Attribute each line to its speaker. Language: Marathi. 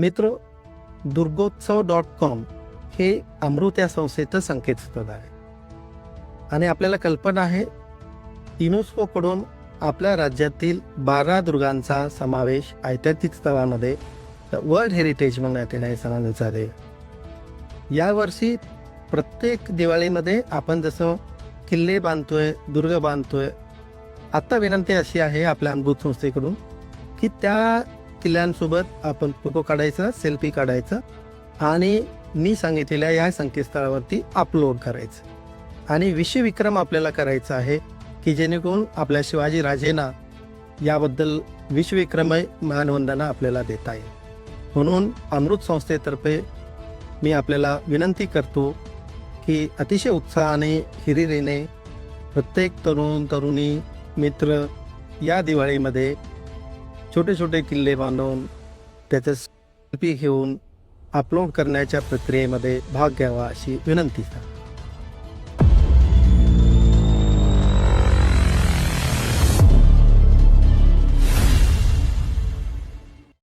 Speaker 1: मित्र दुर्गोत्सव डॉट कॉम हे अमृत या संस्थेचं संकेतस्थळ आहे. आणि आपल्याला कल्पना आहे युनेस्कोकडून आपल्या राज्यातील बारा दुर्गांचा समावेश ऐतिहासिक स्थळामध्ये वर्ल्ड हेरिटेज म्हणण्यात येणारे सणाने आहे. यावर्षी प्रत्येक दिवाळीमध्ये आपण जसं किल्ले बांधतोय दुर्ग बांधतोय आत्ता विनंती अशी आहे आपल्या अमृत संस्थेकडून की त्या किल्ल्यांसोबत आपण फोटो काढायचा सेल्फी काढायचा आणि मी सांगितलेल्या या संकेतस्थळावरती अपलोड करायचं. आणि विश्वविक्रम आपल्याला करायचा आहे की जेणेकरून आपल्या शिवाजी राजेंना याबद्दल विश्वविक्रमय मानवंदना आपल्याला देता येईल. म्हणून अमृत संस्थेतर्फे मी आपल्याला विनंती करतो की अतिशय उत्साहाने हिरिरीने प्रत्येक तरुण तरुणी मित्र या दिवाळीमध्ये छोटे छोटे किल्ले बांधून त्याचं सेल्फी घेऊन अपलोड करण्याच्या प्रक्रियेमध्ये भाग घ्यावा अशी विनंती. झाली